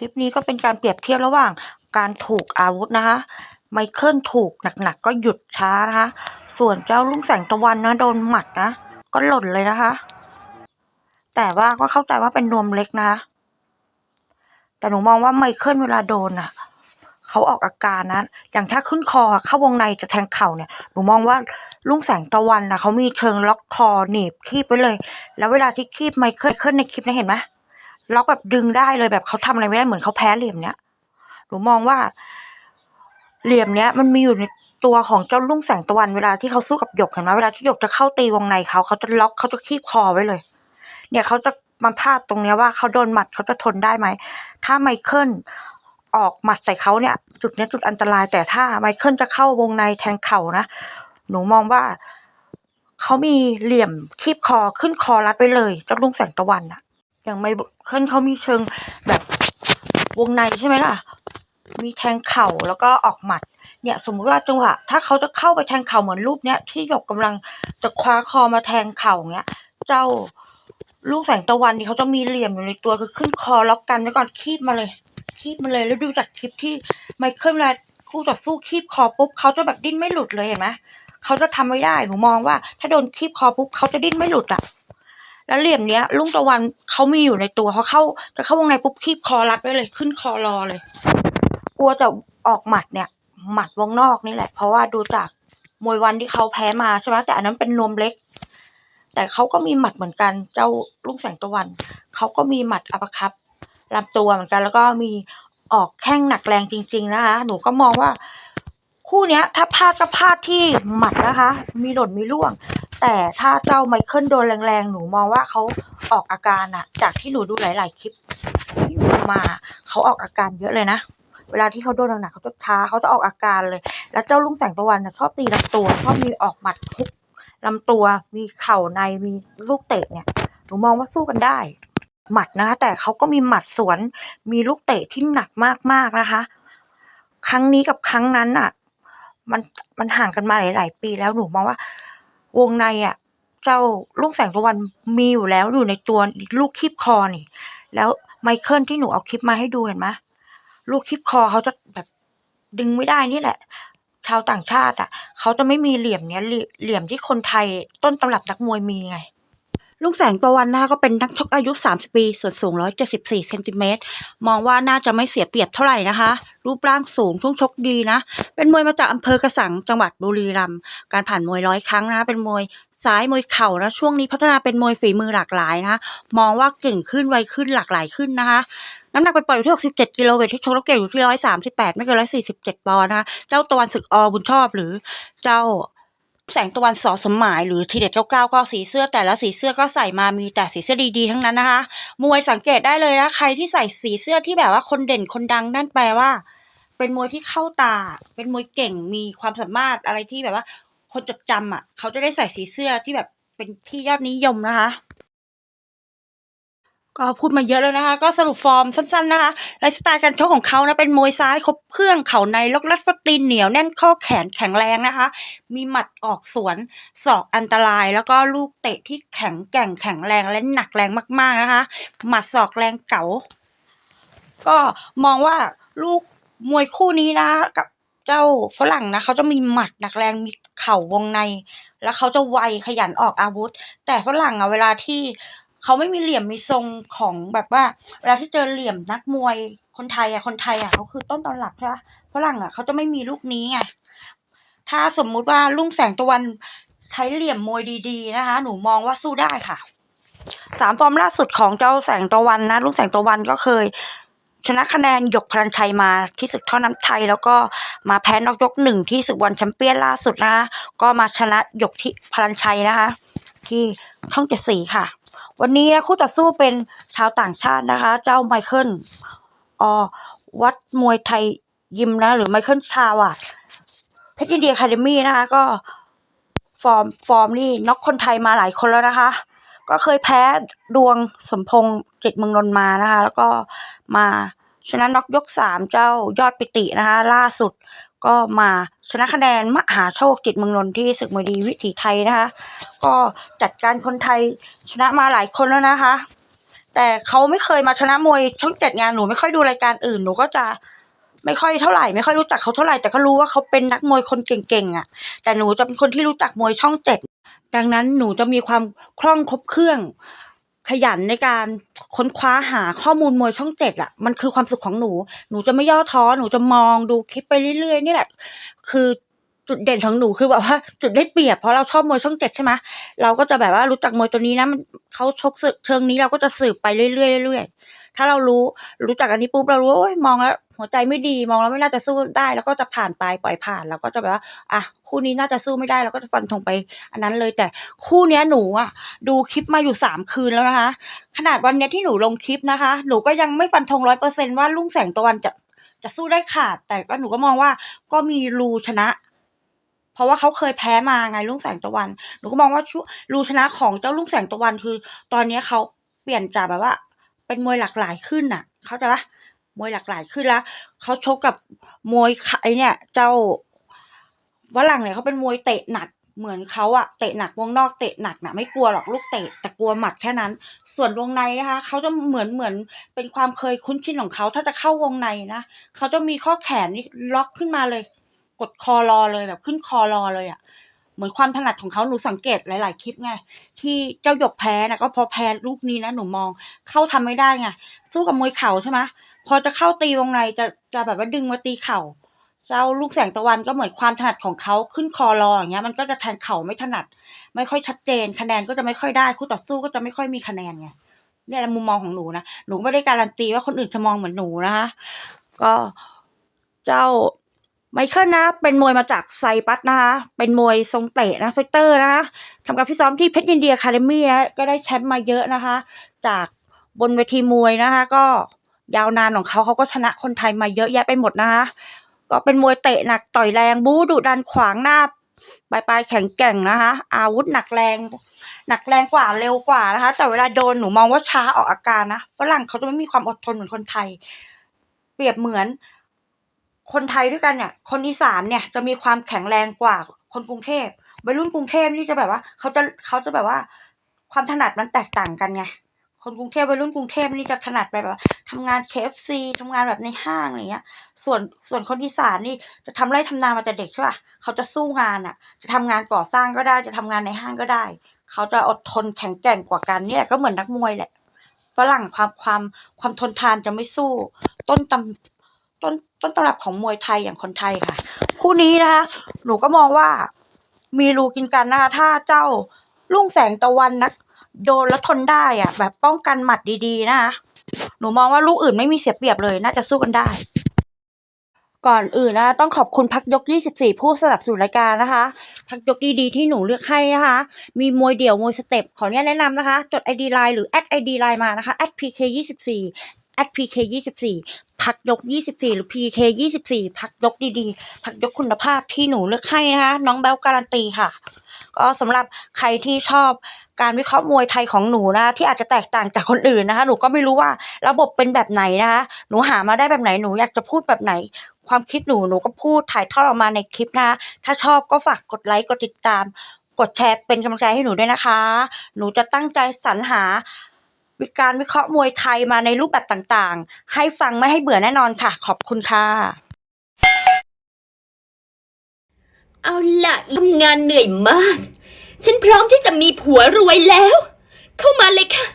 ลิปนี้ก็เป็นการเปรียบเทียบระหว่างการถูกอาวุธนะคะ ไมเคิลถูกหนักๆก็หยุดช้านะคะ ส่วนเจ้าลุงแสงตะวันนะโดนหมัดนะ ก็หล่นเลยนะคะ แต่ว่าก็เข้าใจว่าเป็นนวมเล็กนะคะ แต่หนูมองว่าไมเคิลเวลาโดนอะเขาออกอาการนะ อย่างถ้าขึ้นคอเข้าวงในจะแทงเข่าเนี่ย หนูมองว่าลุงแสงตะวันนะเขามีเชิงล็อกคอหนีบคีบไว้เลย แล้วเวลาที่คีบไมเคิลเคิลในคลิปนะเห็นไหม ล็อกแบบดึงได้เลยแบบเขาทำอะไรไม่ได้เหมือนเขาแพ้เหลี่ยมเนี้ยหนูมองว่า เหลี่ยมเนี้ย มันมีอยู่ในตัวของเจ้าลุงแสงตะวันเวลาที่เขาสู้กับหยกเห็นไหมเวลาที่หยกจะเข้าตีวงในเขาเขาจะล็อกเขาจะคีบคอไว้เลย เนี่ยเขาจะมาพลาดตรงเนี้ยว่าเขาโดนหมัดเขาจะทนได้ไหมถ้าไมเคิลออกหมัดใส่เขาเนี่ย จุดนี้จุดอันตรายแต่ถ้าไมเคิลจะเข้าวงในแทงเข่านะหนูมองว่าเขามีเหลี่ยมคีบคอขึ้นคอรัดไปเลยเจ้าลุงแสงตะวันอะ อย่างไมเคิลเขามีเชิงแบบวงในใช่ไหมล่ะ มีแทงเข่าแล้วก็ออกหมัด เนี่ย สมมุติว่าจังหวะถ้าเขาจะเข้าไปแทงเข่าเหมือนรูปเนี้ยที่หยกกำลังจะคว้าคอมาแทงเข่าเนี้ย เจ้าลูกแสงตะวันนี่เขาจะมีเหลี่ยมอยู่ในตัวคือขึ้นคอล็อกกันไว้ก่อนคีบมาเลย คีบมาเลยแล้วดูจากคลิปที่ไมเคิลเวลาคู่ต่อสู้คีบคอปุ๊บเขาจะแบบดิ้นไม่หลุดเลยเห็นไหมเขาจะทำไม่ได้หนูมองว่า ถ้าโดนคีบคอปุ๊บเขาจะดิ้นไม่หลุดอะ แล้วเหลี่ยมเนี้ยลุงตะวันเขามีอยู่ในตัวเขาเข้าจะเข้าวงในปุ๊บคีบคอรัดไว้เลยขึ้นคอรอเลย กลัวจะออกหมัดเนี่ย หมัดวงนอกนี่แหละ เพราะว่าดูจากมวยวันที่เขาแพ้มาใช่ไหมแต่อันนั้นเป็นนวมเล็ก แต่เขาก็มีหมัดเหมือนกัน เจ้าลุงแสงตะวันเขาก็มีหมัดอัปคับลำตัวเหมือนกันแล้วก็มีออกแข้งหนักแรงจริง ๆ นะคะหนูก็มองว่าคู่เนี้ย ถ้าพลาดก็พลาดที่หมัดนะคะ มีหล่นมีร่วง แต่ถ้าเจ้าไมเคิลโดนแรงๆ หนูมองว่าเขาออกอาการอะจากที่หนูดูหลาย ๆ คลิปที่ดูมาเขาออกอาการเยอะเลยนะ เวลาที่เขาโดนหนักๆเขาจะช้าเขาจะออกอาการเลย แล้วเจ้าลุงแสงตะวันนะชอบตีลำตัวชอบมีออกหมัดทุกลำตัวมีเข่าในมีลูกเตะเนี่ยหนูมองว่าสู้กันได้ หมัดนะคะแต่เขาก็มีหมัดสวน มีลูกเตะที่หนักมากๆนะคะ ครั้งนี้กับครั้งนั้นอะมันมันห่างกันมาหลาย ๆ ปีแล้วหนูมองว่า วงในอะ เจ้าลูกแสงตะวันมีอยู่แล้วอยู่ในตัวลูกคีบคอนี่ แล้วไมเคิลที่หนูเอาคลิปมาให้ดูเห็นไหมลูกคลิปคอเขาจะแบบดึงไม่ได้นี่แหละ ชาวต่างชาติอะ เขาจะไม่มีเหลี่ยมเนี้เหลี่ยเหลี่ยมที่คนไทยต้นตำรับนักมวยมีไง ลุงแสงตะวันนะคะก็เป็นนักชกอายุ 30 ปี ส่วนสูง 174 เซนติเมตร มองว่าน่าจะไม่เสียเปรียบเท่าไหร่นะคะ รูปร่างสูงช่วงชกดีนะ เป็นมวยมาจากอำเภอกระสัง จังหวัดบุรีรัมย์ การผ่านมวยร้อยครั้งนะ เป็นมวยซ้ายมวยเข่านะ ช่วงนี้พัฒนาเป็นมวยฝีมือหลากหลายนะคะมองว่าเก่งขึ้น ไวขึ้น หลากหลายขึ้นนะคะน้ำหนักไปปล่อยอยู่ที่ 67 กิโลเวทที่ชกแล้วเก่งอยู่ที่ 138 ไม่เกิน 147 ปอนด์นะคะ เจ้าตะวันศึกอบุญชอบหรือเจ้า แสงตะวันสอสมหมายหรือทีเด็ดเก้าเก้าก็สีเสื้อแต่ละสีเสื้อก็ใส่มามีแต่สีเสื้อดีๆทั้งนั้นนะคะ มวยสังเกตได้เลยนะใครที่ใส่สีเสื้อที่แบบว่าคนเด่นคนดังนั่นแปลว่า เป็นมวยที่เข้าตา เป็นมวยเก่งมีความสามารถอะไรที่แบบว่า คนจดจำอะ เขาจะได้ใส่สีเสื้อที่แบบเป็นที่ยอดนิยมนะคะ ก็พูดมาเยอะแล้วนะคะ ก็สรุปฟอร์มสั้นๆนะคะไลฟ์สไตล์การชกของเขานะเป็นมวยซ้ายครบเครื่องเข่าในล็อกลัดฟัดตีนเหนียวแน่นข้อแขนแข็งแรงนะคะ มีหมัดออกสวนศอกอันตราย แล้วก็ลูกเตะที่แข็งแกร่งแข็งแรงและหนักแรงมากๆนะคะ หมัดศอกแรงเก๋าก็มองว่าลูกมวยคู่นี้นะกับเจ้าฝรั่งนะเขาจะมีหมัดหนักแรงมีเข่าวงใน แล้วเขาจะไวขยันออกอาวุธ แต่ฝรั่งอะเวลาที่ เขาไม่มีเหลี่ยมมีทรงของแบบว่าเวลาที่เจอเหลี่ยมนักมวยคนไทยอะคนไทยอะเขาคือต้นตำรับใช่ปะฝรั่งอะเขาจะไม่มีลูกนี้ไงถ้าสมมุติว่าลุงแสงตะวันใช้เหลี่ยมมวยดีๆนะคะ หนูมองว่าสู้ได้ค่ะสามฟอร์มล่าสุดของเจ้าแสงตะวันนะลุงแสงตะวันก็เคย ชนะคะแนนหยกพลันชัยมาที่ศึกท่อน้ำไทย แล้วก็มาแพ้นอกยกหนึ่งที่ศึกวันแชมเปี้ยนล่าสุดนะคะก็มาชนะหยกที่พลันชัยนะคะ ที่ช่องเจ็ดสีค่ะ วันนี้คู่ต่อสู้เป็นชาวต่างชาตินะคะ เจ้าไมเคิลออวัดมวยไทยยิมนะ หรือไมเคิลชาวอะเพชรยินเดียคาเดมี่นะคะ ก็ฟอร์มฟอร์มนี่น็อกคนไทยมาหลายคนแล้วนะคะ ก็เคยแพ้ดวงสมพงษ์เจ็ดเมืองนนมานะคะ แล้วก็มา ชนะน็อกยกสามเจ้ายอดปิตินะคะล่าสุดก็มาชนะคะแนนมหาโชคจิตเมืองนนท์ที่ศึกมวยดีวิถีไทยนะคะ ก็จัดการคนไทยชนะมาหลายคนแล้วนะคะ แต่เขาไม่เคยมาชนะมวยช่องเจ็ดงานหนูไม่ค่อยดูรายการอื่นหนูก็จะไม่ค่อยเท่าไหร่ไม่ค่อยรู้จักเขาเท่าไหร่แต่ก็รู้ว่าเขาเป็นนักมวยคนเก่งๆอะ แต่หนูจะเป็นคนที่รู้จักมวยช่องเจ็ดดังนั้นหนูจะมีความคล่องครบเครื่อง ขยันในการค้นคว้าหาข้อมูลมวยช่องเจ็ดอะมันคือความสุขของหนู หนูจะไม่ย่อท้อ หนูจะมองดูคลิปไปเรื่อยๆนี่แหละ คือ จุดเด่นของหนูคือแบบว่าจุดได้เปรียบเพราะเราชอบมวยช่องเจ็ดใช่ไหมเราก็จะแบบว่ารู้จักมวยตัวนี้นะมันเขาชกเชิงนี้เราก็จะสืบไปเรื่อยๆเรื่อยๆถ้าเรารู้รู้จักอันนี้ปุ๊บเรารู้ว่ามองแล้วหัวใจไม่ดีมองแล้วไม่น่าจะสู้ได้ แล้วก็จะผ่านไปปล่อยผ่านเราก็จะแบบว่าอะคู่นี้น่าจะสู้ไม่ได้เราก็จะฟันธงไป อันนั้นเลยแต่คู่เนี้ยหนูอะดูคลิปมาอยู่สามคืนแล้วนะคะ ขนาดวันเนี้ยที่หนูลงคลิปนะคะ หนูก็ยังไม่ฟันธงร้อยเปอร์เซนว่าลุ่งแสงตะวันจะจะสู้ได้ขาด แต่ก็หนูก็มองว่าก็มีรูชนะ เพราะว่าเขาเคยแพ้มาไงลุงแสงตะวันหนูก็มองว่าชรูชนะของเจ้าลุงแสงตะวันคือ ตอนนี้เขาเปลี่ยนจากแบบว่า เป็นมวยหลากหลายขึ้นน่ะ เข้าใจปะมวยหลากหลายขึ้นแล้วเขาชกกับมวยไอเนี่ยเจ้าฝรั่งเนี่ยเขาเป็นมวยเตะหนักเหมือนเขาอะเตะหนักวงนอกเตะหนักนะไม่กลัวหรอกลูกเตะแต่กลัวหมัดแค่นั้น ส่วนวงในนะคะเขาจะเหมือนเหมือนเป็นความเคยคุ้นชินของเขาถ้าจะเข้าวงในนะเขาจะมีข้อแขนนี่ล็อกขึ้นมาเลย กดคอรอเลยแบบขึ้นคอรอเลยอะเหมือนความถนัดของเขาหนูสังเกตหลาย ๆ คลิปไงที่เจ้าหยกแพ้นะก็เพอแพ้ลูกนี้นะหนูมองเข้าทำไม่ได้ไงสู้กับมวยเข่าใช่ไหมพอจะเข้าตีวงในจะจะแบบว่าดึงมาตีเข่าเจ้าลูกแสงตะวันก็เหมือนความถนัดของเขาขึ้นคอรออย่างเงี้ยมันก็จะแทงเข่าไม่ถนัด ไม่ค่อยชัดเจน คะแนนก็จะไม่ค่อยได้คู่ต่อสู้ก็จะไม่ค่อยมีคะแนนไงเนี่ยแหละมุมมองของหนูนะหนูไม่ได้การันตีว่าคนอื่นจะมองเหมือนหนูนะคะก็เจ้า ไมเคิลนะเป็นมวยมาจากไซปัสนะคะ เป็นมวยทรงเตะนะไฟเตอร์นะคะทำการฟิซ้อมที่เพชรยินเดียคาเดมี่นะก็ได้แชมป์มาเยอะนะคะ จากบนเวทีมวยนะคะ ก็ยาวนานของเขาเขาก็ชนะคนไทยมาเยอะแยะไปหมดนะคะก็เป็นมวยเตะหนักต่อยแรงบู๊ดุดันขวางหน้าปลายปลายแข็งแกร่งนะคะ อาวุธหนักแรง หนักแรงกว่าเร็วกว่านะคะ แต่เวลาโดนหนูมองว่าช้าออกอาการนะฝรั่งเขาจะไม่มีความอดทนเหมือนคนไทย เปรียบเหมือน คนไทยด้วยกันเนี่ยคนอีสานเนี่ยจะมีความแข็งแรงกว่าคนกรุงเทพวัยรุ่นกรุงเทพนี่จะแบบว่าเขาจะเขาจะแบบว่า ความถนัดมันแตกต่างกันไงคนกรุงเทพวัยรุ่นกรุงเทพนี่จะถนัดแบบว่าทำงาน KFC ทำงานแบบในห้างอะไรเงี้ย ส่วนส่วนคนอีสานนี่จะทำไร่ทำนามาแต่เด็กใช่ป่ะเขาจะสู้งานอะ จะทำงานก่อสร้างก็ได้ จะทำงานในห้างก็ได้ เขาจะอดทนแข็งแกร่งกว่ากันเนี่ยก็เหมือนนักมวยแหละฝรั่งความความความทนทานจะไม่สู้ ต้นตำต้น ต้นตำรับของมวยไทยอย่างคนไทยค่ะ คู่นี้นะคะ หนูก็มองว่ามีรูกินกันนะคะถ้าเจ้าลุ่งแสงตะวันนะโดนแล้วทนได้อะแบบป้องกันหมัดดีๆนะคะหนูมองว่าลูกอื่นไม่มีเสียเปรียบเลย น่าจะสู้กันได้ ก่อนอื่นนะต้องขอบคุณพักยก 24 ผู้สนับสนุนรายการนะคะ พักยกดีๆที่หนูเลือกให้นะคะ มีมวยเดี่ยวมวยสเต็ปขออนุญาตแนะนำนะคะ จด ID Line หรือ add ID Line มานะคะ add pk 24 add pk 24พักยก 24 หรือ pk 24 พักยกดีๆ พักยกคุณภาพที่หนูเลือกให้นะคะน้องแบลการันตีค่ะ ก็สำหรับใครที่ชอบการวิเคราะห์มวยไทยของหนูนะ ที่อาจจะแตกต่างจากคนอื่นนะคะ หนูก็ไม่รู้ว่าระบบเป็นแบบไหนนะคะหนูหามาได้แบบไหนหนูอยากจะพูดแบบไหน ความคิดหนูหนูก็พูดถ่ายทอดออกมาในคลิปนะคะถ้าชอบก็ฝากกดไลค์กดติดตาม กดแชร์เป็นกำลังใจให้หนูด้วยนะคะ หนูจะตั้งใจสรรหา การวิเคราะห์มวยไทยมาในรูปแบบต่างๆ ให้ฟังไม่ให้เบื่อแน่นอนค่ะ ขอบคุณค่ะ เอาล่ะทำงานเหนื่อยมาก ฉันพร้อมที่จะมีผัวรวยแล้ว เข้ามาเลยค่ะ